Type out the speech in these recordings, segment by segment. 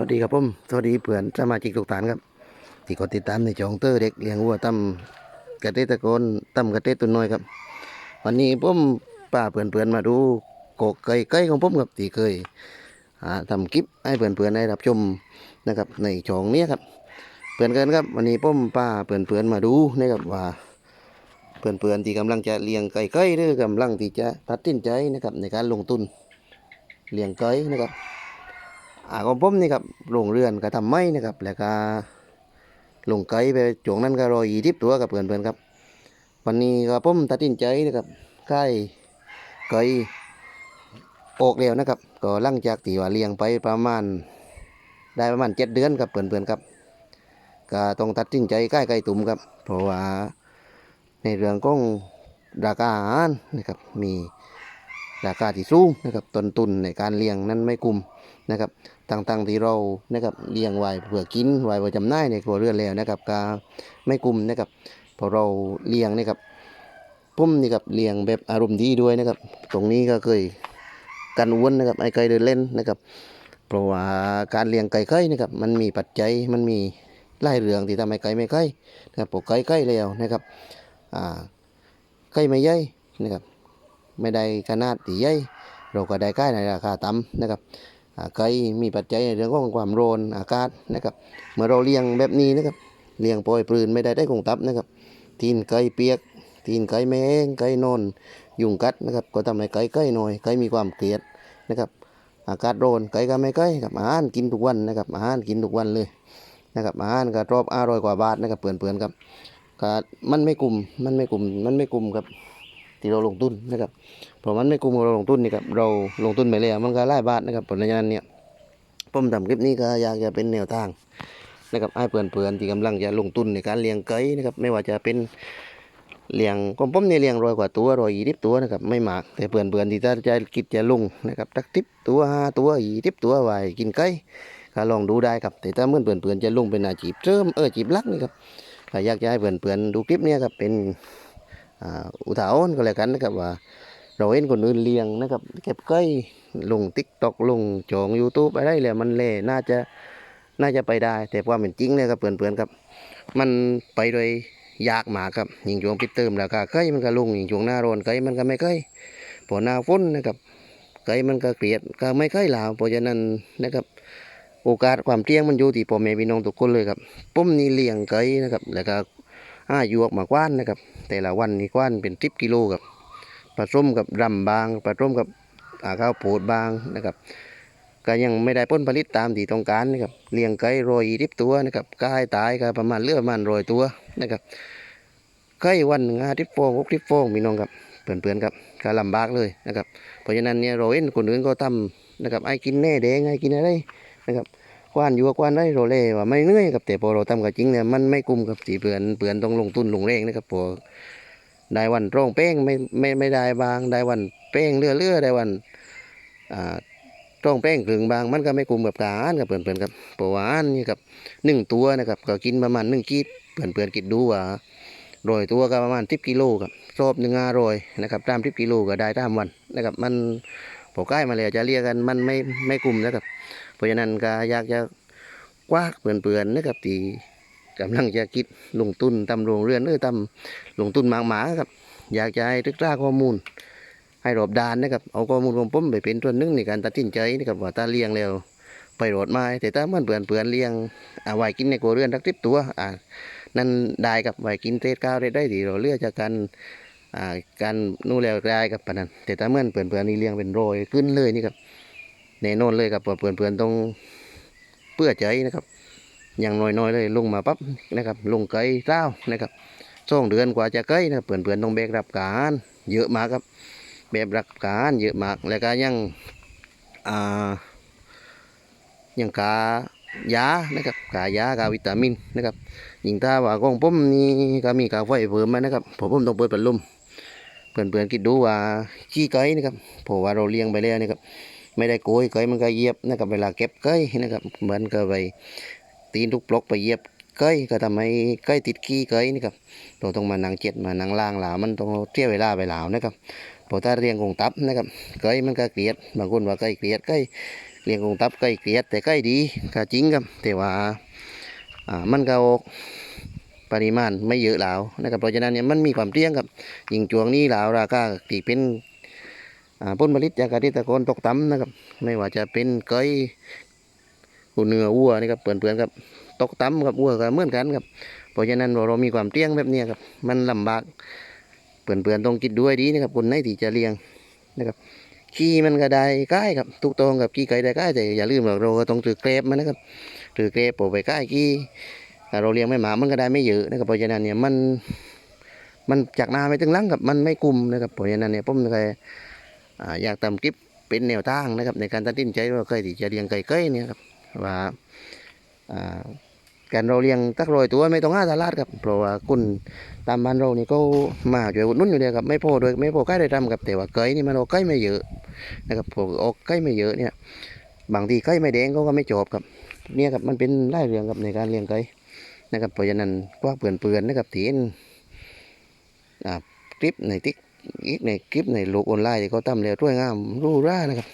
วัสดีครับผมสวัสดีเพื่อนสมาชิกทุกท่านครับที่กดติดตามในจองเตอร์เด็กเลี้ยงวัวตั้มกระเตตะโกนตั้มกระเตตุนน้อยครับ วันนี้ผมป้าเพื่อนๆมาดูโกกไก่ไก่ของผมครับที่เคยอ่าทำคลิปให้เพื่อนๆได้รับชมนะครับในช่องเนี้ยครับ เพื่อนกันครับ วันนี้ผมป้าเพื่อนๆมาดูนะครับว่า เพื่อนๆที่กำลังจะเลี้ยงไก่ไก่หรือกำลังที่จะตัดสินใจนะครับในการลงทุนเลี้ยงไก่นะครับ อ่าของผมนี่ครับโรงเรือนก็ทำไม้นะครับ แล้วก็ลงไก่ไปจวงนั้นก็รอยี่ทิบตัวกับเพื่อนๆครับ วันนี้ก็ผมตัดสินใจนะครับค่ไก่ออกแล้วนะครับ ก็หลังจากที่ว่าเลี้ยงไปประมาณ ได้ประมาณเจ็ดเดือนครับเพื่อนๆครับ ก็ต้องตัดสินใจค่ายไก่ตุ่มครับ เพราะว่าในเรื่องของราคาอาหารนะครับมี ราคาที่สูงนะครับต้นทุนในการเลี้ยงนั้นไม่คุ้มนะครับต่างๆที่เรานะครับเลี้ยงไว้เพื่อกินไว้เพื่อจำหน่ายในครัวเรือนแล้วนะครับก็ไม่กลุ่มนะครับพอเราเลี้ยงนะครับผมนี่ครับเลี้ยงแบบอารมณ์ดีด้วยนะครับ ตรงนี้ก็เคยกันอ้วนนะครับไอ้ไก่เดินเล่นนะครับเพราะว่าการเลี้ยงไก่ไข่นะครับมันมีปัจจัยมันมีหลายเรื่องที่ทำให้ไก่ไม่ไข่นะครับปกไก่ไข่แล้วนะครับอ่าไก่ไม่ใหญ่นะครับ ไม่ได้ขนาดที่ใหญ่เราก็ได้ไก่ในราคาต่ำนะครับไก่มีปัจจัยในเรื่องของความร้อนอากาศนะครับ เมื่อเราเลี้ยงแบบนี้นะครับเลี้ยงปล่อยปลืนไม่ได้ได้คงตับนะครับ ตีนไก่เปียก ตีนไก่แมงไก่นอน ยุงกัดนะครับ ก็ทำให้ไก่ไก่น้อยไก่มีความเกลียดนะครับ อากาศร้อนไก่ก็ไม่ไก่ครับอาหารกินทุกวันนะครับอาหารกินทุกวันเลยนะครับอาหารก็รอบอร่อยกว่าบาทนะครับเปื่อนๆครับก็มันไม่กลุ่มมันไม่กลุ่มมันไม่กลุ่มครับ ที่เราลงทุนนะครับเพราะมันไม่คุ้มเราลงทุนนี่ครับเราลงทุนไปแล้วมันก็หลายบาทนะครับผลงานเนี่ยผมทำคลิปนี้ก็อยากจะเป็นแนวทางนะครับให้เพื่อนๆที่กำลังจะลงทุนในการเลี้ยงไก่นะครับไม่ว่าจะเป็นเลี้ยงของผมเนี่ยเลี้ยงร้อยกว่าตัวร้อยยี่สิบตัวนะครับไม่มากแต่เพื่อนๆที่ถ้าจะคิดจะลงนะครับตักทิปตัวห้าตัวยี่สิบตัวไว้กินไก่ก็ลองดูได้ครับแต่ถ้าเมื่อเพื่อนๆจะลงเป็นอาชีพเริมเอออาชีพหลักนี่ครับก็อยากจะให้เพื่อนๆดูคลิปนี้ครับเป็น อุทาหรณ์ก็แล้วกันนะครับว่า เราเห็นคนอื่นเลี้ยงนะครับเก็บไก่ลงติ๊กตอกลงจอง YouTube อะไรเลยมันเล่น่าจะน่าจะไปได้ แต่ความเป็นจริงเนี่ยครับเพื่อนๆครับ มันไปโดยยากหมากครับยิงช่วงปิดเติมแล้วก็ไก่มันก็ลงยิงช่วงหน้าร้อนไก่มันก็ไม่ไก่พอหน้าฝนนะครับไก่มันก็เกลียดก็ไม่ไก่ลาวเพราะฉะนั้นนะครับ โอกาสความเที่ยงมันอยู่ที่พ่อแม่พี่น้องทุกคนเลยครับผมนี่เลี้ยงไก่นะครับ แล้วก็ ห้ายวกมากว้านนะครับ แต่ละวันนี่กว้านเป็นสิบกิโลครับผสมกับรำบางผสมกับข้าวโพดบางนะครับ ก็ยังไม่ได้ผลผลิตตามที่ต้องการนะครับเลี้ยงไก่รอยทิบตัวนะครับกายตายก็ประมาณเลือประมาณรอยตัวนะครับไก่วันหนึ่งห้าทิบฟองหกทิบฟองพี่น้องครับเพื่อนๆครับก็ลำบากเลยนะครับ เพราะฉะนั้นเนี่ยเราเห็นคนอื่นก็ทำนะครับไอ้กินแน่แดงไอ้กินอะไรนะครับ กวานอยู่กับกวานได้เราเล่ว่าไม่เหนื่อยครับแต่พอเราทำกับจริงเนี่ยมันไม่คุ้มกับสีเพื่อนเพื่อนต้องลงทุนลงแรงนะครับพอได้วันร่องเป้งไม่ไม่ไม่ได้บางได้วันเป้งเลื่อเลื่อได้วันอ่าร่องเป้งถึงบางมันก็ไม่กลุ่มกับการกับเพื่อนเพื่อนๆครับเพราะว่าอันนี่กับหนึ่งตัวนะครับก็กินประมาณหนึ่งกีดเพื่อนเพื่อนๆคิดดูว่าโรยตัวก็ประมาณทิบกิโลครับรอบหนึ่งห้าโรยนะครับตามทิบกิโลก็ได้ตามวันนะครับมันพอใกล้มาแล้วจะเรียกกันมันไม่ไม่กลุ่มนะครับ เพราะฉะนั้นก็อยากจะกว้าเพื่อนๆนะครับที่กำลังจะคิดลงทุนทำโรงเรือนหรือทำลงทุนหมากหมาครับอยากจะให้ศึกษาข้อมูล ให้รอบด้านนะครับเอาข้อมูลของผมไปเป็นส่วนหนึ่งในการตัดสินใจนะครับว่าถ้าเลี้ยงแล้วไปรดไม้แต่ถ้ามันเปื่อนเปื่อนเลี้ยงเอาไว้กินในครัวเรือนทักทิบตัวอ่านั่นได้กับไว้กินเศษข้าวได้ได้ดีเราเลือกจากการอ่าการนู่นแล้วได้กับปนนั้นแต่ถ้าเมื่อนเปื่อนเปื่อนนี่เลี้ยงเป็นโรยขึ้นเลยนี่ครับ แน่นอนเลยครับว่าเปื่อนเปื่นๆต้องเปื้อใจนะครับ อย่างน้อยๆเลยลงมาปั๊บนะครับ ลงไก่เต้านะครับสองเดือนกว่าจะใกล้นะเพื่อนๆต้องแบกรับการเยอะมากครับแบกรับการเยอะมากแล้วก็ยังอ่ายังกายานะครับกายากาวิตามินนะครับยิ่งถ้าว่าของผมนี่ก็มีกาไฟเพิ่มมานะครับผมผมต้องเปิดพัดลมเพื่อนๆคิดดูว่าขี้ไก่นะครับเพราะว่าเราเลี้ยงไปแล้วนะครับไม่ได้โกยไก่มันก็เยียบนะครับเวลาเก็บไก่นะครับเหมือนกับไปตีนทุกปลอกไปเยียบไก่ก็ทำให้ไก่ติดขี้ไก่นี่ครับเราต้องมานั่งเจ็ดมานั่งล่างหลามันต้องเที่ยวเวลาไปหลาวนะครับพอถ้าเรียงกงตับนะครับไก่มันก็เกลียดบางคนว่าไก่เกลียดไก่เลี้ยงกงตับใกล้เกลียดแต่ใกล้ดีก็จริงครับแต่ว่าอ่ามันก็ออกปริมาณไม่เยอะแล้วนะครับเพราะฉะนั้นเนี่ยมันมีความเที่ยงครับยิงจวงนี้แล้วราคาที่เป็น ผลผลิตจากเกษตรกรตกต่ำนะครับ ไม่ว่าจะเป็นเกยหูเนื้อวัวนี่ครับเปื่อนๆครับตกต่ำครับวัวก็เหมือนกันครับ เพราะฉะนั้นเราเรามีความเที่ยงแบบนี้ครับ มันลำบากเปื่อนๆต้องคิดด้วยดีนะครับคนไหนที่จะเลี้ยงนะครับขี้มันก็ได้ใกล้ครับทุกตรงกับขี้ไก่ได้ใกล้แต่อย่าลืมว่าเราต้องถือเกรบมันนะครับถือเกรบโปะไปใกล้ขี้เราเลี้ยงไม่หมามันก็ได้ไม่เยอะนะครับเพราะฉะนั้นเนี่ยมันมันจากนาไปถึงลังกับมันไม่กลุ่มนะครับเพราะฉะนั้นเนี่ยผมเลย อ่าอยากทำคลิปเป็นแนวทางนะครับ ในการตัดสินใจว่าเคยที่จะเลี้ยงไก่เก้เนี่ยครับว่าการเราเลี้ยงตักรอยตัวไม่ต้องห้าตลาดครับเพราะว่าคุณตามบ้านเรานี่ก็มาช่วยอุดนุ่นอยู่เลยครับไม่พอด้วยไม่พอใกล้ได้ทำครับแต่ว่าเกยนี่มันเอาใกล้ไม่เยอะนะครับพอออกใกล้ไม่เยอะเนี่ยบางทีใกล้ไม่แดงเขาก็ไม่จบครับเนี่ยครับมันเป็นไล่เรื่องครับในการเลี้ยงไก่นะครับเพราะฉะนั้นกว่าเปื่อนเปื่อนๆนะครับที่เห็นอ่าคลิปในติ๊ก อีกในคลิปในโลกออนไลน์ที่เขาทำแล้วด้วยงามรู้ร่านะครับ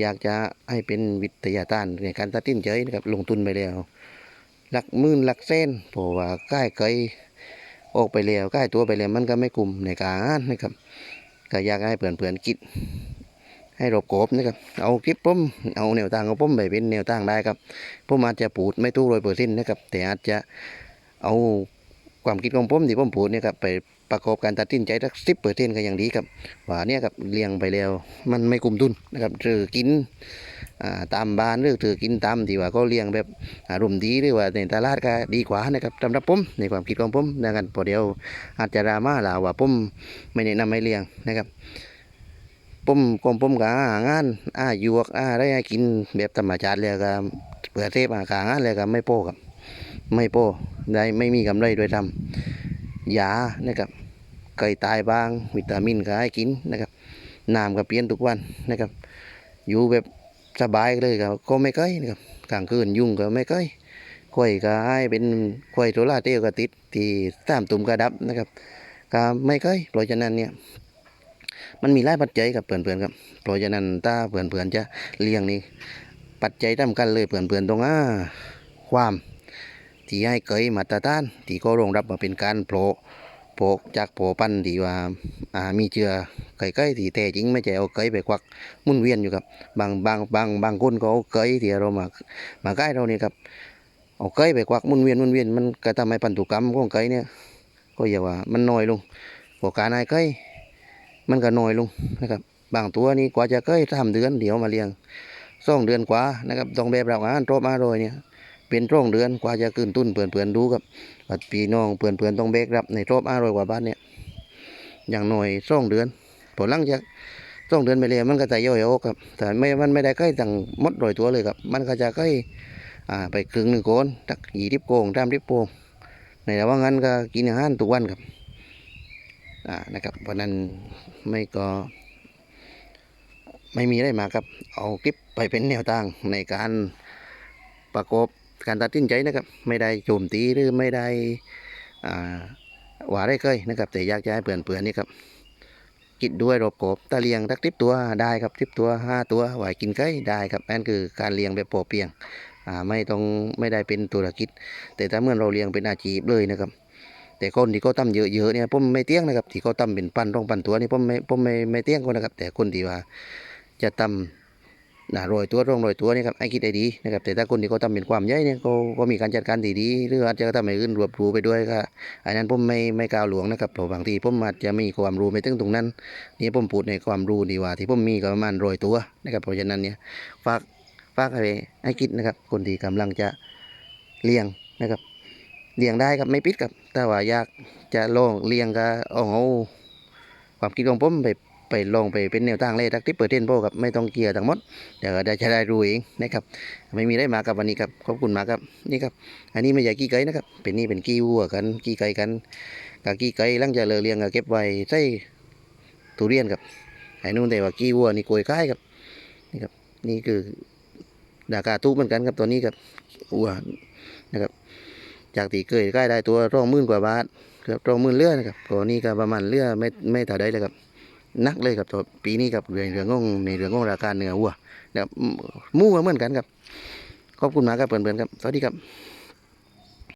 อยากจะให้เป็นวิทยาทานในการตัดสินใจนะครับลงทุนไปแล้วหลักหมื่นหลักแสนเพราะว่าใกล้ไกลออกไปแล้วใกล้ตัวไปแล้วมันก็ไม่กลุ่มในการนะครับก็อยากให้เพื่อนเพื่อนๆคิด ให้รบกบนะครับเอาคลิปผมเอาแนวทางของผมไปเป็นแนวทางได้ครับผมอาจจะพูดไม่ตู้ร้อยเปอร์เซ็นต์นะครับแต่อาจจะเอา ความคิดของผมที่ผมพูดเนี่ยครับไปประกอบการตัดสินใจสักสิบเปอร์เซ็นต์ก็ยังดีครับว่าเนี่ยครับเลี้ยงไปแล้ว มันไม่กลุ่มทุนนะครับหรือกินตามบ้านหรือถือกินตามที่ว่าเขาเลี้ยงแบบอารมณ์ดีหรือว่าในตลาดก็ดีกว่านะครับสำหรับผมในความคิดของผมนะครับพอเดียวอาจจะราม่าลาว่าผมไม่แนะนำให้เลี้ยงนะครับผมผมผมก็หางานอาหยวกอาอะไรกินแบบธรรมชาติเลยก็เผื่อเทปอาหางานเลยก็ไม่โป้ครับ ไม่โปได้ไม่มีกำไรโดยทำยานะครับไก่ตายบ้าง วิตามินก็ให้กินนะครับน้ำก็เปลี่ยนทุกวันนะครับ อยู่แบบสบายเลยครับก็ไม่เคยนะครับกลางคืนยุ่งก็ไม่เคยควยก็ให้เป็นควยโซล่าร์เตลก็ติดที่ตามตุ่มกระดับนะครับก็ไม่เคยเพราะฉะนั้นเนี่ยมันมีหลายปัจจัยกับเพื่อนๆครับเพราะฉะนั้นถ้าเพื่อนๆจะเลี้ยงนี่ปัจจัยสำคัญเลยเพื่อนๆตรงอ่าความ ที่ให้เกยมาตรฐานที่ก็รองรับมาเป็นการโผล่โผล่จากโผล่ปันที่ว่าอ่ามีเชื้อไก่ไก่ที่แท้จริงไม่ใช่เอาเกยไปควักมุนเวียนอยู่ครับบางบางบางบางคนก็เอาเกยที่เรามามาใกล้เรานี่ครับเอาเกยไปควักมุนเวียนมุนเวียนมันก็ทำให้พันธุกรรมของเกยเนี่ยก็อย่าว่ามันน้อยลงพอการให้เกยมันก็น้อยลงนะครับบางตัวนี่กว่าจะเกยสาเดือนเดี๋ยวมาเลี้ยงสองเดือนกว่านะครับต้องแบบเราอาหารโตมาโรยเนี่ย เป็นร่องเดือนกว่าจะขึ้นตุ้นเปื่อนเปื่อนดูครับว่าพี่น้องเปื่อนเปื่อนต้องเบรกรับในโตอารอยกว่าบ้านเนี่ยอย่างหน้อยสองเดือนผลลังจากต้องเดือนไปเลยมันก็จะย่อยออกครับแต่ไม่มันไม่ได้ใกล้ตั้งมดรอยตัวเลยครับ มันก็จะใกล้อ่าไปครึ่งหนึ่งโกนตักยี่ทิบโกงตามทิบโกงในระหว่างนั้นก็กินอาหารทุกวันครับอ่านะครับเพราะนั้นไม่ก็ไม่มีอะไรมาครับ เอาคลิปไปเป็นแนวทางในการประกอบ การตัดสินใจนะครับ ไม่ได้โจมตีหรือไม่ได้อ่าว่าได้เคยนะครับ แต่อยากจะให้เพื่อนๆนี่ครับกินด้วยรบกบตาเลียงทักทิปตัวได้ครับทิปตัวห้าตัวไหวกินไก่ได้ครับนั่นคือการเลี้ยงแบบพอเพียงอ่าไม่ต้องไม่ได้เป็นธุรกิจ แต่ถ้าเมื่อเราเลี้ยงเป็นอาชีพเลยนะครับ แต่คนที่เขาทำเยอะๆเนี่ยผมไม่เตี้ยงนะครับที่เขาทำเป็นพันต้องพันตัวนี่ผมไม่ผมไม่ไม่เตี้ยงคนนะครับ แต่คนที่ว่าจะทำ นะโรยตัวร่องโรยตัวนี่ครับให้คิดให้ดีนะครับแต่ถ้าคนที่เขาทำเป็นความใหญ่เนี่ยเขาก็มีการจัดการที่ดีหรืออาจจะทำให้อื่นรวบรูไปด้วยก็อันนั้นผมไม่ไม่กล่าวหลวงนะครับเพราะบางทีผมอาจจะมีความรู้ไม่ถึงตรงนั้นนี่ผมพูดในความรู้ดีว่า ที่ผมมีก็ประมาณร้อยตัวนะครับเพราะฉะนั้นเนี่ยฝากฝากให้ให้คิดนะครับ คนที่กำลังจะเลี้ยงนะครับเลี้ยงได้ครับไม่ปิดครับแต่ว่าอยากจะลองเลี้ยงก็เอาเอาความคิดของผมไป ไปลองไปเป็นแนวทางเลยทักที่เปิดเทนโปครับไม่ต้องเกียร์ทั้งหมดเดี๋ยวได้จะได้รู้เองนะครับ ไม่มีได้มากับวันนี้ครับขอบคุณมากครับนี่ครับ อันนี้ไม่ใช่กี้ไก่นะครับเป็นนี่เป็นกี้วัวกันกี้ไก่กันกับกี้ไก่หลังจากเลอเลียงก็เก็บไว้ใส่ทุเรียนครับไอ้นู่นแต่ว่ากี้วัวนี่กลวยค่ายครับนี่ครับนี่คือดากาตู้เหมือนกันครับตัวนี้ครับวัวนะครับ จากตีเคยค่ายได้ตัวร่องมื่นกว่าบาทเกือบร่องมื่นเลือนะครับตัวนี้ก็ประมาณเลือไม่ไม่ถ่าได้เลยครับ นักเลยครับตัวปีนี้ครับเรื่องเรื่องของในเรื่องของราคาเนื้อวัวนะครับมู่เหมือนกันครับขอบคุณมากครับเพื่อนๆครับสวัสดีครับ